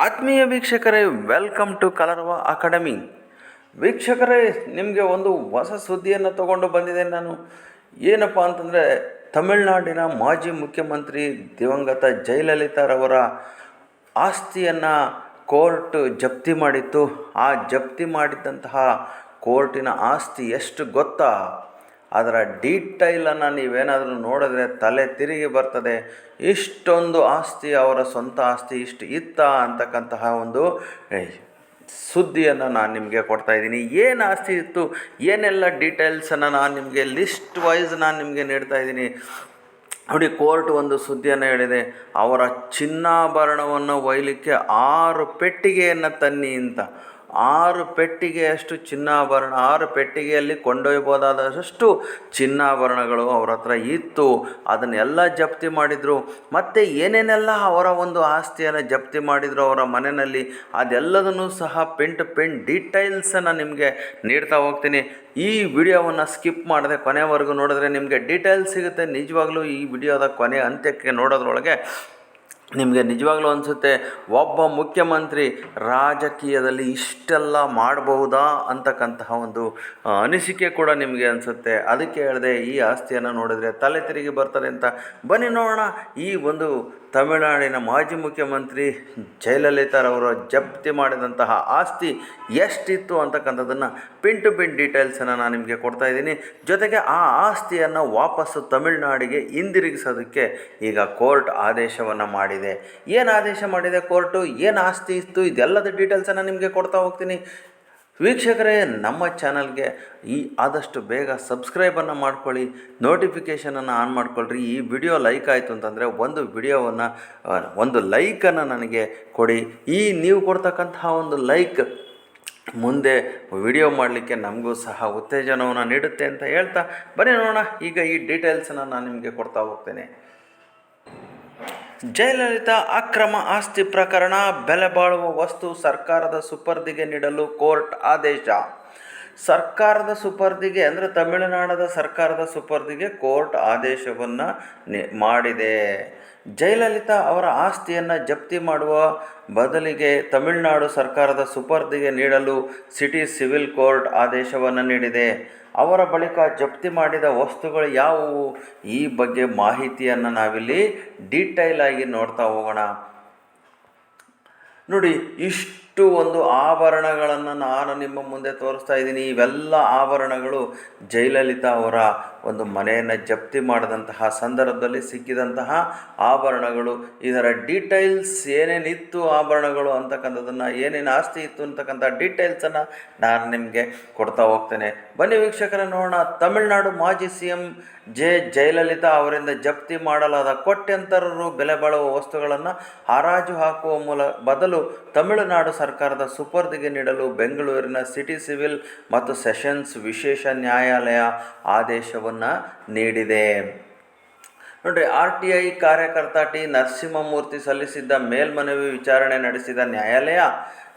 ಆತ್ಮೀಯ ವೀಕ್ಷಕರೇ welcome to ಕಲರವ ಅಕಾಡೆಮಿ ವೀಕ್ಷಕರೇ, ನಿಮಗೆ ಒಂದು ಹೊಸ ಸುದ್ದಿಯನ್ನು ತಗೊಂಡು ಬಂದಿದ್ದೇನೆ ನಾನು. ಏನಪ್ಪ ಅಂತಂದರೆ, ತಮಿಳುನಾಡಿನ ಮಾಜಿ ಮುಖ್ಯಮಂತ್ರಿ ದಿವಂಗತ ಜಯಲಲಿತಾರವರ ಆಸ್ತಿಯನ್ನು ಕೋರ್ಟ್ ಜಪ್ತಿ ಮಾಡಿತ್ತು. ಆ ಜಪ್ತಿ ಮಾಡಿದ್ದಂತಹ ಕೋರ್ಟಿನ ಆಸ್ತಿ ಎಷ್ಟು ಗೊತ್ತಾ? ಅದರ ಡೀಟೈಲನ್ನು ನೀವೇನಾದರೂ ನೋಡಿದ್ರೆ ತಲೆ ತಿರುಗಿ ಬರ್ತದೆ. ಇಷ್ಟೊಂದು ಆಸ್ತಿ, ಅವರ ಸ್ವಂತ ಆಸ್ತಿ ಇಷ್ಟು ಇತ್ತ ಅಂತಕ್ಕಂತಹ ಒಂದು ಸುದ್ದಿಯನ್ನು ನಾನು ನಿಮಗೆ ಕೊಡ್ತಾ ಇದ್ದೀನಿ. ಏನು ಆಸ್ತಿ ಇತ್ತು, ಏನೆಲ್ಲ ಡೀಟೇಲ್ಸನ್ನು ನಾನು ನಿಮಗೆ ಲಿಸ್ಟ್ ವೈಸ್ ನಾನು ನಿಮಗೆ ನೀಡ್ತಾ ಇದ್ದೀನಿ. ನೋಡಿ, ಕೋರ್ಟ್ ಒಂದು ಸುದ್ದಿಯನ್ನು ಹೇಳಿದೆ. ಅವರ ಚಿನ್ನಾಭರಣವನ್ನು ಒಯ್ಯಲಿಕ್ಕೆ ಆರು ಪೆಟ್ಟಿಗೆಯನ್ನು ತನ್ನಿ ಅಂತ. ಆರು ಪೆಟ್ಟಿಗೆಯಷ್ಟು ಚಿನ್ನಾಭರಣ, ಆರು ಪೆಟ್ಟಿಗೆಯಲ್ಲಿ ಕೊಂಡೊಯ್ಬೋದಾದಷ್ಟು ಚಿನ್ನಾಭರಣಗಳು ಅವ್ರ ಹತ್ರ ಇತ್ತು. ಅದನ್ನೆಲ್ಲ ಜಪ್ತಿ ಮಾಡಿದರು. ಮತ್ತು ಏನೇನೆಲ್ಲ ಅವರ ಒಂದು ಆಸ್ತಿಯನ್ನು ಜಪ್ತಿ ಮಾಡಿದರು ಅವರ ಮನೆಯಲ್ಲಿ, ಅದೆಲ್ಲದನ್ನು ಸಹ ಪೆನ್ ಟು ಪೆನ್ ಡೀಟೇಲ್ಸನ್ನು ನಿಮಗೆ ನೀಡ್ತಾ ಹೋಗ್ತೀನಿ. ಈ ವಿಡಿಯೋವನ್ನು ಸ್ಕಿಪ್ ಮಾಡದೆ ಕೊನೆವರೆಗೂ ನೋಡಿದ್ರೆ ನಿಮಗೆ ಡೀಟೇಲ್ಸ್ ಸಿಗುತ್ತೆ. ನಿಜವಾಗ್ಲೂ ಈ ವಿಡಿಯೋದ ಕೊನೆ ಅಂತ್ಯಕ್ಕೆ ನೋಡೋದ್ರೊಳಗೆ ನಿಮಗೆ ನಿಜವಾಗ್ಲೂ ಅನಿಸುತ್ತೆ, ಒಬ್ಬ ಮುಖ್ಯಮಂತ್ರಿ ರಾಜಕೀಯದಲ್ಲಿ ಇಷ್ಟೆಲ್ಲ ಮಾಡಬಹುದಾ ಅಂತಕ್ಕಂತಹ ಒಂದು ಅನಿಸಿಕೆ ಕೂಡ ನಿಮಗೆ ಅನಿಸುತ್ತೆ. ಅದಕ್ಕೆ ಹೇಳಿದೆ ಈ ಆಸ್ತಿಯನ್ನು ನೋಡಿದರೆ ತಲೆ ತಿರುಗಿ ಬರ್ತಾರೆ ಅಂತ. ಬನ್ನಿ ನೋಡೋಣ ಈ ಒಂದು ತಮಿಳುನಾಡಿನ ಮಾಜಿ ಮುಖ್ಯಮಂತ್ರಿ ಜಯಲಲಿತಾರವರು ಜಪ್ತಿ ಮಾಡಿದಂತಹ ಆಸ್ತಿ ಎಷ್ಟಿತ್ತು ಅಂತಕ್ಕಂಥದ್ದನ್ನು ಪಿನ್ ಟು ಪಿನ್ ಡೀಟೇಲ್ಸನ್ನು ನಾನು ನಿಮಗೆ ಕೊಡ್ತಾ ಇದ್ದೀನಿ. ಜೊತೆಗೆ ಆ ಆಸ್ತಿಯನ್ನು ವಾಪಸ್ಸು ತಮಿಳುನಾಡಿಗೆ ಹಿಂದಿರುಗಿಸೋದಕ್ಕೆ ಈಗ ಕೋರ್ಟ್ ಆದೇಶವನ್ನು ಮಾಡಿದೆ. ಏನು ಆದೇಶ ಮಾಡಿದೆ ಕೋರ್ಟು? ಏನು ಆಸ್ತಿ ಇತ್ತು? ಇದೆಲ್ಲದ ಡೀಟೇಲ್ಸನ್ನು ನಿಮಗೆ ಕೊಡ್ತಾ ಹೋಗ್ತೀನಿ. ವೀಕ್ಷಕರೇ, ನಮ್ಮ ಚಾನಲ್ಗೆ ಈ ಆದಷ್ಟು ಬೇಗ ಸಬ್ಸ್ಕ್ರೈಬನ್ನು ಮಾಡ್ಕೊಳ್ಳಿ ನೋಟಿಫಿಕೇಷನನ್ನು ಆನ್ ಮಾಡ್ಕೊಳ್ರಿ. ಈ ವಿಡಿಯೋ ಲೈಕ್ ಆಯಿತು ಅಂತಂದರೆ ಒಂದು ವಿಡಿಯೋವನ್ನು ಒಂದು ಲೈಕನ್ನು ನನಗೆ ಕೊಡಿ. ಈ ನೀವು ಕೊಡ್ತಕ್ಕಂತಹ ಒಂದು ಲೈಕ್ ಮುಂದೆ ವಿಡಿಯೋ ಮಾಡಲಿಕ್ಕೆ ನಮಗೂ ಸಹ ಉತ್ತೇಜನವನ್ನು ನೀಡುತ್ತೆ ಅಂತ ಹೇಳ್ತಾ, ಬನ್ನಿ ನೋಡೋಣ. ಈಗ ಈ ಡೀಟೇಲ್ಸನ್ನು ನಾನು ನಿಮಗೆ ಕೊಡ್ತಾ ಹೋಗ್ತೇನೆ. ಜಯಲಲಿತಾ ಅಕ್ರಮ ಆಸ್ತಿ ಪ್ರಕರಣ ಬೆಲೆಬಾಳುವ ವಸ್ತು ಸರ್ಕಾರದ ಸುಪರ್ದಿಗೆ ನೀಡಲು ಕೋರ್ಟ್ ಆದೇಶ. ಸರ್ಕಾರದ ಸುಪರ್ದಿಗೆ, ಅಂದರೆ ತಮಿಳುನಾಡದ ಸರ್ಕಾರದ ಸುಪರ್ದಿಗೆ ಕೋರ್ಟ್ ಆದೇಶವನ್ನು ಮಾಡಿದೆ. ಜಯಲಲಿತಾ ಅವರ ಆಸ್ತಿಯನ್ನು ಜಪ್ತಿ ಮಾಡುವ ಬದಲಿಗೆ ತಮಿಳುನಾಡು ಸರ್ಕಾರದ ಸುಪರ್ದಿಗೆ ನೀಡಲು ಸಿಟಿ ಸಿವಿಲ್ ಕೋರ್ಟ್ ಆದೇಶವನ್ನು ನೀಡಿದೆ. ಅವರ ಬಳಿಕ ಜಪ್ತಿ ಮಾಡಿದ ವಸ್ತುಗಳು ಯಾವುವು? ಈ ಬಗ್ಗೆ ಮಾಹಿತಿಯನ್ನು ನಾವಿಲ್ಲಿ ಡೀಟೈಲ್ ಆಗಿ ನೋಡ್ತಾ ಹೋಗೋಣ. ನೋಡಿ, ಇಷ್ಟು ಒಂದು ಆಭರಣಗಳನ್ನು ನಾನು ನಿಮ್ಮ ಮುಂದೆ ತೋರಿಸ್ತಾ ಇದ್ದೀನಿ. ಇವೆಲ್ಲ ಆಭರಣಗಳು ಜಯಲಲಿತಾ ಅವರ ಒಂದು ಮನೆಯನ್ನು ಜಪ್ತಿ ಮಾಡಿದಂತಹ ಸಂದರ್ಭದಲ್ಲಿ ಸಿಕ್ಕಿದಂತಹ ಆಭರಣಗಳು, ಇದರ ಡೀಟೈಲ್ಸ್ ಏನೇನಿತ್ತು ಆಭರಣಗಳು ಅಂತಕ್ಕಂಥದ್ದನ್ನು, ಏನೇನು ಆಸ್ತಿ ಇತ್ತು ಅಂತಕ್ಕಂಥ ಡೀಟೇಲ್ಸನ್ನು ನಾನು ನಿಮಗೆ ಕೊಡ್ತಾ ಹೋಗ್ತೇನೆ. ಬನ್ನಿ ವೀಕ್ಷಕರ, ನೋಡೋಣ. ತಮಿಳುನಾಡು ಮಾಜಿ ಸಿ ಎಂ ಜೆ ಜಯಲಲಿತಾ ಅವರಿಂದ ಜಪ್ತಿ ಮಾಡಲಾದ ಕೋಟ್ಯಂತರರು ಬೆಲೆ ಬಾಳುವ ವಸ್ತುಗಳನ್ನು ಹರಾಜು ಹಾಕುವ ಮೂಲ ಬದಲು ತಮಿಳುನಾಡು ಸರ್ಕಾರದ ಸುಪರ್ದಿಗೆ ನೀಡಲು ಬೆಂಗಳೂರಿನ ಸಿಟಿ ಸಿವಿಲ್ ಮತ್ತು ಸೆಷನ್ಸ್ ವಿಶೇಷ ನ್ಯಾಯಾಲಯ ಆದೇಶವನ್ನು ನೀಡಿದೆ. ನೋಡ್ರಿ ಆರ್ ಟಿ ಐ ಕಾರ್ಯಕರ್ತ ಟಿ. ನರಸಿಂಹಮೂರ್ತಿ ಸಲ್ಲಿಸಿದ್ದ ಮೇಲ್ಮನವಿ ವಿಚಾರಣೆ ನಡೆಸಿದ ನ್ಯಾಯಾಲಯ,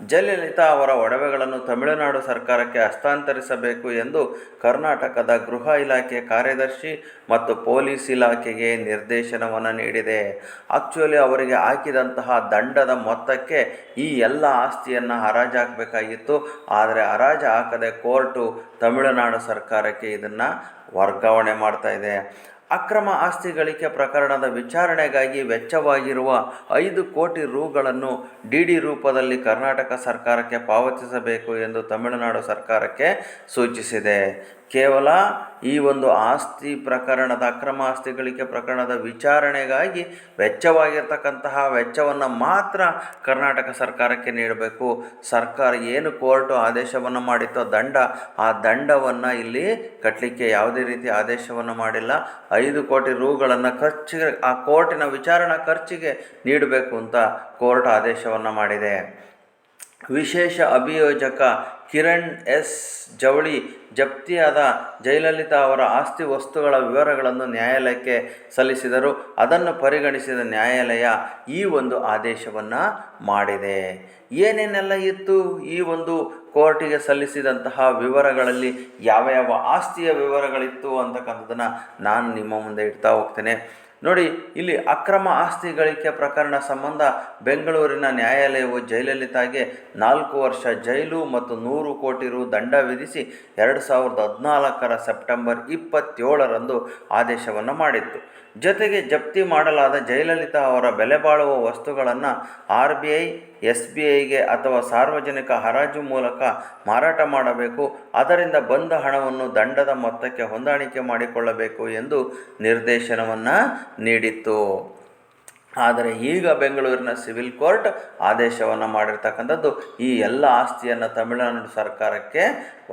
ಜಯಲಲಿತಾ ಅವರ ಒಡವೆಗಳನ್ನು ತಮಿಳುನಾಡು ಸರ್ಕಾರಕ್ಕೆ ಹಸ್ತಾಂತರಿಸಬೇಕು ಎಂದು ಕರ್ನಾಟಕದ ಗೃಹ ಇಲಾಖೆ ಕಾರ್ಯದರ್ಶಿ ಮತ್ತು ಪೊಲೀಸ್ ಇಲಾಖೆಗೆ ನಿರ್ದೇಶನವನ್ನು ನೀಡಿದೆ. ಆಕ್ಚುಲಿ ಅವರಿಗೆ ಹಾಕಿದಂತಹ ದಂಡದ ಮೊತ್ತಕ್ಕೆ ಈ ಎಲ್ಲ ಆಸ್ತಿಯನ್ನು ಹರಾಜು ಹಾಕಬೇಕಾಗಿತ್ತು. ಆದರೆ ಹರಾಜು ಹಾಕದೆ ಕೋರ್ಟು ತಮಿಳುನಾಡು ಸರ್ಕಾರಕ್ಕೆ ಇದನ್ನು ವರ್ಗಾವಣೆ ಮಾಡ್ತಾ ಇದೆ. ಅಕ್ರಮ ಆಸ್ತಿ ಗಳಿಕೆ ಪ್ರಕರಣದ ವಿಚಾರಣೆಗಾಗಿ ವೆಚ್ಚವಾಗಿರುವ ಐದು ಕೋಟಿ ರುಗಳನ್ನು ಡಿಡಿ ರೂಪದಲ್ಲಿ ಕರ್ನಾಟಕ ಸರ್ಕಾರಕ್ಕೆ ಪಾವತಿಸಬೇಕು ಎಂದು ತಮಿಳುನಾಡು ಸರ್ಕಾರಕ್ಕೆ ಸೂಚಿಸಿದೆ. ಕೇವಲ ಈ ಒಂದು ಆಸ್ತಿ ಪ್ರಕರಣದ, ಅಕ್ರಮ ಆಸ್ತಿ ಗಳಿಕೆ ಪ್ರಕರಣದ ವಿಚಾರಣೆಗಾಗಿ ವೆಚ್ಚವಾಗಿರ್ತಕ್ಕಂತಹ ವೆಚ್ಚವನ್ನು ಮಾತ್ರ ಕರ್ನಾಟಕ ಸರ್ಕಾರಕ್ಕೆ ನೀಡಬೇಕು. ಸರ್ಕಾರ ಏನು ಕೋರ್ಟು ಆದೇಶವನ್ನು ಮಾಡಿತ್ತೋ ದಂಡ, ಆ ದಂಡವನ್ನು ಇಲ್ಲಿ ಕಟ್ಟಲಿಕ್ಕೆ ಯಾವುದೇ ರೀತಿ ಆದೇಶವನ್ನು ಮಾಡಿಲ್ಲ. ಐದು ಕೋಟಿ ರೂಗಳನ್ನು ಖರ್ಚಿಗೆ, ಆ ಕೋರ್ಟಿನ ವಿಚಾರಣಾ ಖರ್ಚಿಗೆ ನೀಡಬೇಕು ಅಂತ ಕೋರ್ಟ್ ಆದೇಶವನ್ನು ಮಾಡಿದೆ. ವಿಶೇಷ ಅಭಿಯೋಜಕ ಕಿರಣ್ ಎಸ್. ಜವಳಿ, ಜಪ್ತಿಯಾದ ಜಯಲಲಿತಾ ಅವರ ಆಸ್ತಿ ವಸ್ತುಗಳ ವಿವರಗಳನ್ನು ನ್ಯಾಯಾಲಯಕ್ಕೆ ಸಲ್ಲಿಸಿದರು. ಅದನ್ನು ಪರಿಗಣಿಸಿದ ನ್ಯಾಯಾಲಯ ಈ ಒಂದು ಆದೇಶವನ್ನು ಮಾಡಿದೆ. ಏನೇನೆಲ್ಲ ಇತ್ತು? ಈ ಒಂದು ಕೋರ್ಟಿಗೆ ಸಲ್ಲಿಸಿದಂತಹ ವಿವರಗಳಲ್ಲಿ ಯಾವ ಯಾವ ಆಸ್ತಿಯ ವಿವರಗಳಿತ್ತು ಅಂತಕ್ಕಂಥದ್ದನ್ನು ನಾನು ನಿಮ್ಮ ಮುಂದೆ ಇಡ್ತಾ ಹೋಗ್ತೇನೆ. ನೋಡಿ, ಇಲ್ಲಿ ಅಕ್ರಮ ಆಸ್ತಿ ಗಳಿಕೆ ಪ್ರಕರಣ ಸಂಬಂಧ ಬೆಂಗಳೂರಿನ ನ್ಯಾಯಾಲಯವು ಜಯಲಲಿತಾಗೆ ನಾಲ್ಕು ವರ್ಷ ಜೈಲು ಮತ್ತು ನೂರು ಕೋಟಿ ರು ದಂಡ ವಿಧಿಸಿ ಎರಡು ಸಾವಿರದ ಹದಿನಾಲ್ಕರ ಸೆಪ್ಟೆಂಬರ್ ಇಪ್ಪತ್ತೇಳರಂದು ಆದೇಶವನ್ನು ಮಾಡಿತ್ತು. ಜೊತೆಗೆ ಜಪ್ತಿ ಮಾಡಲಾದ ಜಯಲಲಿತಾ ಅವರ ಬೆಲೆಬಾಳುವ ವಸ್ತುಗಳನ್ನು R B I S B ಐಗೆ ಅಥವಾ ಸಾರ್ವಜನಿಕ ಹರಾಜು ಮೂಲಕ ಮಾರಾಟ ಮಾಡಬೇಕು. ಅದರಿಂದ ಬಂದ ಹಣವನ್ನು ದಂಡದ ಮೊತ್ತಕ್ಕೆ ಹೊಂದಾಣಿಕೆ ಮಾಡಿಕೊಳ್ಳಬೇಕು ಎಂದು ನಿರ್ದೇಶನವನ್ನು ನೀಡಿತ್ತು. ಆದರೆ ಈಗ ಬೆಂಗಳೂರಿನ ಸಿವಿಲ್ ಕೋರ್ಟ್ ಆದೇಶವನ್ನು ಮಾಡಿರ್ತಕ್ಕಂಥದ್ದು, ಈ ಎಲ್ಲ ಆಸ್ತಿಯನ್ನು ತಮಿಳುನಾಡು ಸರ್ಕಾರಕ್ಕೆ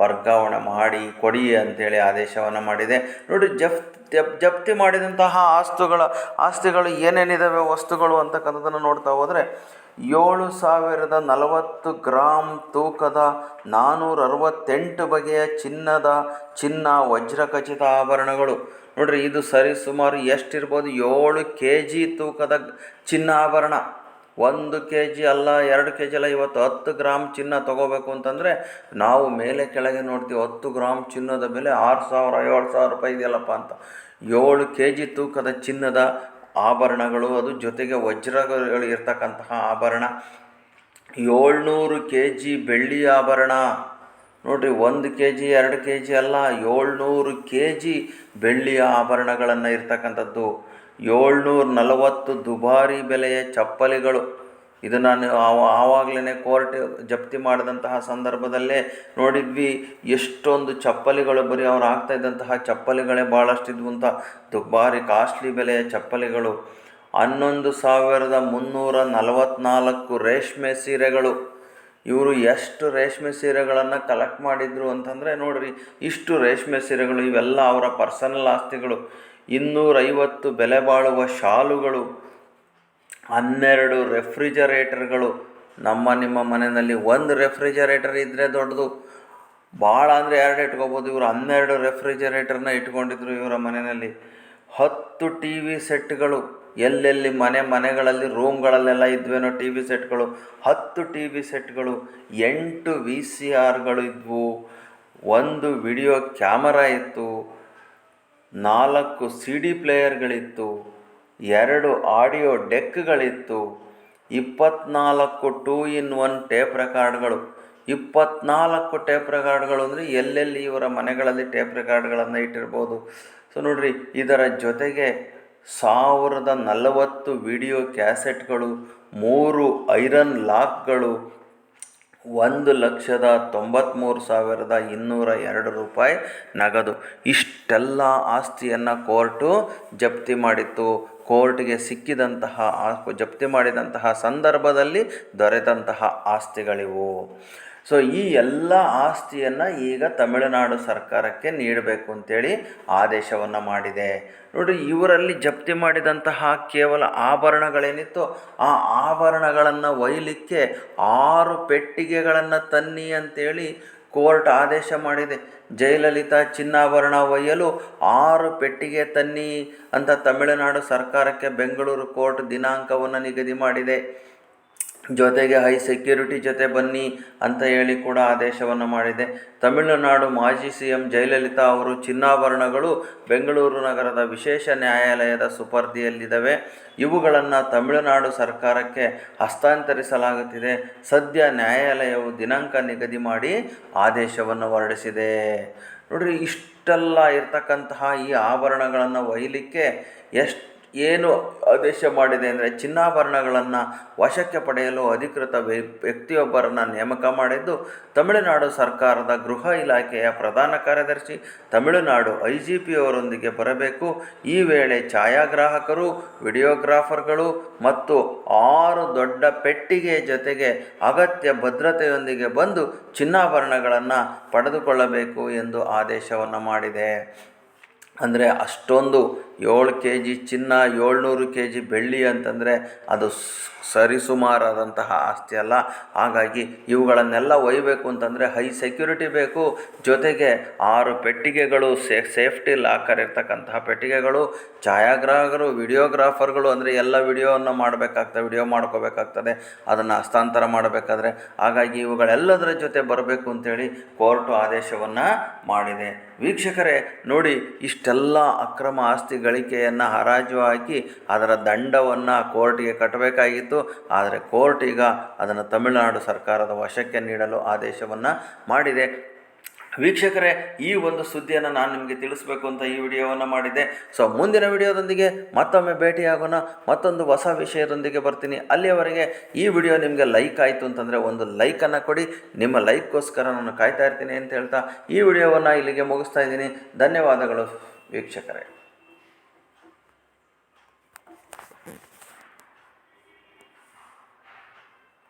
ವರ್ಗಾವಣೆ ಮಾಡಿ ಕೊಡಿ ಅಂತೇಳಿ ಆದೇಶವನ್ನು ಮಾಡಿದೆ. ನೋಡಿ ಜಫ್ ಜಪ್, ಜಪ್ತಿ ಮಾಡಿದಂತಹ ಆಸ್ತುಗಳ, ಆಸ್ತಿಗಳು ಏನೇನಿದ್ದಾವೆ ವಸ್ತುಗಳು ಅಂತಕ್ಕಂಥದ್ದನ್ನು ನೋಡ್ತಾ ಹೋದರೆ, ಏಳು ಸಾವಿರದ ನಲವತ್ತು ಗ್ರಾಮ್ ತೂಕದ ನಾನ್ನೂರ ಅರವತ್ತೆಂಟು ಬಗೆಯ ಚಿನ್ನದ ಚಿನ್ನ ವಜ್ರಖಚಿತ ಆಭರಣಗಳು. ನೋಡ್ರಿ, ಇದು ಸರಿ ಸುಮಾರು ಎಷ್ಟಿರ್ಬೋದು? ಏಳು ಕೆ ಜಿ ತೂಕದ ಚಿನ್ನ ಆಭರಣ. ಒಂದು ಕೆ ಜಿ ಅಲ್ಲ, ಎರಡು ಕೆ ಜಿ ಅಲ್ಲ, ಇವತ್ತು ಹತ್ತು ಗ್ರಾಮ್ ಚಿನ್ನ ತೊಗೋಬೇಕು ಅಂತಂದರೆ ನಾವು ಮೇಲೆ ಕೆಳಗೆ ನೋಡ್ತೀವಿ, ಹತ್ತು ಗ್ರಾಮ್ ಚಿನ್ನದ ಬೆಲೆ ಆರು ಸಾವಿರ, ಏಳು ಸಾವಿರ ರೂಪಾಯಿ ಇದೆಯಲ್ಲಪ್ಪ ಅಂತ. ಏಳು ಕೆ ಜಿ ತೂಕದ ಚಿನ್ನದ ಆಭರಣಗಳು, ಅದು ಜೊತೆಗೆ ವಜ್ರಗಳು ಇರ್ತಕ್ಕಂತಹ ಆಭರಣ. ಏಳ್ನೂರು ಕೆ ಜಿ ಬೆಳ್ಳಿ ಆಭರಣ. ನೋಡಿರಿ, ಒಂದು ಕೆ ಜಿ ಎರಡು ಕೆ ಜಿ ಅಲ್ಲ, ಏಳ್ನೂರು ಕೆ ಜಿ ಬೆಳ್ಳಿಯ ಆಭರಣಗಳನ್ನು ಇರ್ತಕ್ಕಂಥದ್ದು. ಏಳ್ನೂರ ನಲವತ್ತು ದುಬಾರಿ ಬೆಲೆಯ ಚಪ್ಪಲಿಗಳು. ಇದು ನಾನು ಆವ ಆವಾಗಲೇ ಕೋರ್ಟ್ ಜಪ್ತಿ ಮಾಡಿದಂತಹ ಸಂದರ್ಭದಲ್ಲೇ ನೋಡಿದ್ವಿ, ಎಷ್ಟೊಂದು ಚಪ್ಪಲಿಗಳು ಬರೀ ಅವ್ರು ಆಗ್ತಾ ಇದ್ದಂತಹ ಚಪ್ಪಲಿಗಳೇ ಭಾಳಷ್ಟಿದ್ವು ಅಂತ. ದುಬಾರಿ ಕಾಸ್ಟ್ಲಿ ಬೆಲೆಯ ಚಪ್ಪಲಿಗಳು. ಹನ್ನೊಂದು ಸಾವಿರದ ಮುನ್ನೂರ ನಲವತ್ತ್ನಾಲ್ಕು ರೇಷ್ಮೆ ಸೀರೆಗಳು. ಇವರು ಎಷ್ಟು ರೇಷ್ಮೆ ಸೀರೆಗಳನ್ನು ಕಲೆಕ್ಟ್ ಮಾಡಿದರು ಅಂತಂದರೆ ನೋಡಿರಿ, ಇಷ್ಟು ರೇಷ್ಮೆ ಸೀರೆಗಳು ಇವೆಲ್ಲ ಅವರ ಪರ್ಸನಲ್ ಆಸ್ತಿಗಳು. ಇನ್ನೂರೈವತ್ತು ಬೆಲೆ ಬಾಳುವ ಶಾಲುಗಳು, ಹನ್ನೆರಡು ರೆಫ್ರಿಜರೇಟರ್ಗಳು ನಮ್ಮ ನಿಮ್ಮ ಮನೆಯಲ್ಲಿ ಒಂದು ರೆಫ್ರಿಜರೇಟರ್ ಇದ್ದರೆ ದೊಡ್ಡದು. ಭಾಳ ಅಂದರೆ ಎರಡು ಇಟ್ಕೋಬೋದು, ಇವರು ಹನ್ನೆರಡು ರೆಫ್ರಿಜರೇಟರ್ನ ಇಟ್ಕೊಂಡಿದ್ರು ಇವರ ಮನೆಯಲ್ಲಿ. ಹತ್ತು ಟಿ ವಿ ಸೆಟ್ಗಳು ಎಲ್ಲೆಲ್ಲಿ ಮನೆ ಮನೆಗಳಲ್ಲಿ ರೂಮ್ಗಳಲ್ಲೆಲ್ಲ ಇದ್ವೇನೋ ಟಿ ವಿ ಸೆಟ್ಗಳು, ಹತ್ತು ಟಿ ವಿ ಸೆಟ್ಗಳು, ಎಂಟು ವಿ ಸಿ ಆರ್ಗಳು ಇದ್ವು. ಒಂದು ವಿಡಿಯೋ ಕ್ಯಾಮರಾ ಇತ್ತು, ನಾಲ್ಕು ಸಿ ಡಿ ಪ್ಲೇಯರ್ಗಳಿತ್ತು, ಎರಡು ಆಡಿಯೋ ಡೆಕ್ಗಳಿತ್ತು, ಇಪ್ಪತ್ನಾಲ್ಕು ಟೂ ಇನ್ ಒನ್ ಟೇಪ್ ರೆಕಾರ್ಡ್ಗಳು. ಇಪ್ಪತ್ನಾಲ್ಕು ಟೇಪ್ ರೆಕಾರ್ಡ್ಗಳು ಅಂದರೆ ಎಲ್ಲೆಲ್ಲಿ ಇವರ ಮನೆಗಳಲ್ಲಿ ಟೇಪ್ ರೆಕಾರ್ಡ್ಗಳನ್ನು ಇಟ್ಟಿರ್ಬೋದು. ಸೊ ನೋಡಿರಿ, ಇದರ ಜೊತೆಗೆ ಸಾವಿರದ ನಲವತ್ತು ವಿಡಿಯೋ ಕ್ಯಾಸೆಟ್ಗಳು, ಮೂರು ಐರನ್ ಲಾಕ್ಗಳು, ಒಂದು ಲಕ್ಷದ ತೊಂಬತ್ತ್ಮೂರು ಸಾವಿರದ ಇನ್ನೂರ ಎರಡು ರೂಪಾಯಿ ನಗದು. ಇಷ್ಟೆಲ್ಲ ಆಸ್ತಿಯನ್ನು ಕೋರ್ಟು ಜಪ್ತಿ ಮಾಡಿತ್ತು. ಕೋರ್ಟ್ಗೆ ಸಿಕ್ಕಿದಂತಹ ಜಪ್ತಿ ಮಾಡಿದಂತಹ ಸಂದರ್ಭದಲ್ಲಿ ದೊರೆತಂತಹ ಆಸ್ತಿಗಳಿವು. ಸೊ ಈ ಎಲ್ಲ ಆಸ್ತಿಯನ್ನು ಈಗ ತಮಿಳುನಾಡು ಸರ್ಕಾರಕ್ಕೆ ನೀಡಬೇಕು ಅಂತೇಳಿ ಆದೇಶವನ್ನು ಮಾಡಿದೆ. ನೋಡಿ ಇವರಲ್ಲಿ ಜಪ್ತಿ ಮಾಡಿದಂತಹ ಕೇವಲ ಆಭರಣಗಳೇನಿತ್ತು, ಆ ಆಭರಣಗಳನ್ನು ಒಯ್ಯಲಿಕ್ಕೆ ಆರು ಪೆಟ್ಟಿಗೆಗಳನ್ನು ತನ್ನಿ ಅಂತೇಳಿ ಕೋರ್ಟ್ ಆದೇಶ ಮಾಡಿದೆ. ಜಯಲಲಿತಾ ಚಿನ್ನಾಭರಣ ಒಯ್ಯಲು ಆರು ಪೆಟ್ಟಿಗೆ ತನ್ನಿ ಅಂತ ತಮಿಳುನಾಡು ಸರ್ಕಾರಕ್ಕೆ ಬೆಂಗಳೂರು ಕೋರ್ಟ್ ದಿನಾಂಕವನ್ನು ನಿಗದಿ ಮಾಡಿದೆ. ಜೊತೆಗೆ ಹೈ ಸೆಕ್ಯೂರಿಟಿ ಜೊತೆ ಬನ್ನಿ ಅಂತ ಹೇಳಿ ಕೂಡ ಆದೇಶವನ್ನು ಮಾಡಿದೆ. ತಮಿಳುನಾಡು ಮಾಜಿ ಸಿ ಎಂ ಜಯಲಲಿತಾ ಅವರು ಚಿನ್ನಾಭರಣಗಳು ಬೆಂಗಳೂರು ನಗರದ ವಿಶೇಷ ನ್ಯಾಯಾಲಯದ ಸುಪರ್ದಿಯಲ್ಲಿದ್ದಾವೆ. ಇವುಗಳನ್ನು ತಮಿಳುನಾಡು ಸರ್ಕಾರಕ್ಕೆ ಹಸ್ತಾಂತರಿಸಲಾಗುತ್ತಿದೆ. ಸದ್ಯ ನ್ಯಾಯಾಲಯವು ದಿನಾಂಕ ನಿಗದಿ ಮಾಡಿ ಆದೇಶವನ್ನು ಹೊರಡಿಸಿದೆ. ನೋಡ್ರಿ, ಇಷ್ಟೆಲ್ಲ ಇರ್ತಕ್ಕಂತಹ ಈ ಆಭರಣಗಳನ್ನು ಒಯ್ಯಲಿಕ್ಕೆ ಎಷ್ಟು ಏನು ಆದೇಶ ಮಾಡಿದೆ ಅಂದರೆ ಚಿನ್ನಾಭರಣಗಳನ್ನು ವಶಕ್ಕೆ ಪಡೆಯಲು ಅಧಿಕೃತ ವ್ಯಕ್ತಿಯೊಬ್ಬರನ್ನು ನೇಮಕ ಮಾಡಿದ್ದು ತಮಿಳುನಾಡು ಸರ್ಕಾರದ ಗೃಹ ಇಲಾಖೆಯ ಪ್ರಧಾನ ಕಾರ್ಯದರ್ಶಿ. ತಮಿಳುನಾಡು ಐ ಜಿ ಪಿಯವರೊಂದಿಗೆ ಬರಬೇಕು. ಈ ವೇಳೆ ಛಾಯಾಗ್ರಾಹಕರು, ವಿಡಿಯೋಗ್ರಾಫರ್ಗಳು ಮತ್ತು ಆರು ದೊಡ್ಡ ಪೆಟ್ಟಿಗೆ ಜೊತೆಗೆ ಅಗತ್ಯ ಭದ್ರತೆಯೊಂದಿಗೆ ಬಂದು ಚಿನ್ನಾಭರಣಗಳನ್ನು ಪಡೆದುಕೊಳ್ಳಬೇಕು ಎಂದು ಆದೇಶವನ್ನು ಮಾಡಿದೆ. ಅಂದರೆ ಅಷ್ಟೊಂದು ಏಳು ಕೆ ಜಿ ಚಿನ್ನ, ಏಳ್ನೂರು ಕೆ ಜಿ ಬೆಳ್ಳಿ ಅಂತಂದರೆ ಅದು ಸರಿಸುಮಾರಾದಂತಹ ಆಸ್ತಿ ಅಲ್ಲ. ಹಾಗಾಗಿ ಇವುಗಳನ್ನೆಲ್ಲ ಒಯ್ಯಬೇಕು ಅಂತಂದರೆ ಹೈ ಸೆಕ್ಯೂರಿಟಿ ಬೇಕು. ಜೊತೆಗೆ ಆರು ಪೆಟ್ಟಿಗೆಗಳು ಸೇ, ಸೇಫ್ಟಿ ಲಾಕರ್ ಇರ್ತಕ್ಕಂತಹ ಪೆಟ್ಟಿಗೆಗಳು, ಛಾಯಾಗ್ರಾಹಕರು, ವಿಡಿಯೋಗ್ರಾಫರ್ಗಳು ಅಂದರೆ ಎಲ್ಲ ವಿಡಿಯೋವನ್ನು ಮಾಡಬೇಕಾಗ್ತದೆ, ವಿಡಿಯೋ ಮಾಡ್ಕೋಬೇಕಾಗ್ತದೆ, ಅದನ್ನು ಹಸ್ತಾಂತರ ಮಾಡಬೇಕಾದ್ರೆ. ಹಾಗಾಗಿ ಇವುಗಳೆಲ್ಲದರ ಜೊತೆ ಬರಬೇಕು ಅಂತೇಳಿ ಕೋರ್ಟು ಆದೇಶವನ್ನು ಮಾಡಿದೆ. ವೀಕ್ಷಕರೇ, ನೋಡಿ, ಇಷ್ಟೆಲ್ಲ ಅಕ್ರಮ ಆಸ್ತಿಗಳು ಗಳಿಕೆಯನ್ನು ಹರಾಜು ಹಾಕಿ ಅದರ ದಂಡವನ್ನು ಕೋರ್ಟಿಗೆ ಕಟ್ಟಬೇಕಾಗಿತ್ತು. ಆದರೆ ಕೋರ್ಟ್ ಈಗ ಅದನ್ನು ತಮಿಳುನಾಡು ಸರ್ಕಾರದ ವಶಕ್ಕೆ ನೀಡಲು ಆದೇಶವನ್ನು ಮಾಡಿದೆ. ವೀಕ್ಷಕರೇ, ಈ ಒಂದು ಸುದ್ದಿಯನ್ನು ನಾನು ನಿಮಗೆ ತಿಳಿಸ್ಬೇಕು ಅಂತ ಈ ವಿಡಿಯೋವನ್ನು ಮಾಡಿದೆ ಸೊ ಮುಂದಿನ ವಿಡಿಯೋದೊಂದಿಗೆ ಮತ್ತೊಮ್ಮೆ ಭೇಟಿಯಾಗೋಣ. ಮತ್ತೊಂದು ಹೊಸ ವಿಷಯದೊಂದಿಗೆ ಬರ್ತೀನಿ. ಅಲ್ಲಿಯವರೆಗೆ ಈ ವಿಡಿಯೋ ನಿಮಗೆ ಲೈಕ್ ಆಯಿತು ಅಂತಂದರೆ ಒಂದು ಲೈಕನ್ನು ಕೊಡಿ. ನಿಮ್ಮ ಲೈಕ್ಗೋಸ್ಕರ ನಾನು ಕಾಯ್ತಾ ಇರ್ತೀನಿ ಅಂತ ಹೇಳ್ತಾ ಈ ವಿಡಿಯೋವನ್ನು ಇಲ್ಲಿಗೆ ಮುಗಿಸ್ತಾ ಇದ್ದೀನಿ. ಧನ್ಯವಾದಗಳು ವೀಕ್ಷಕರೇ.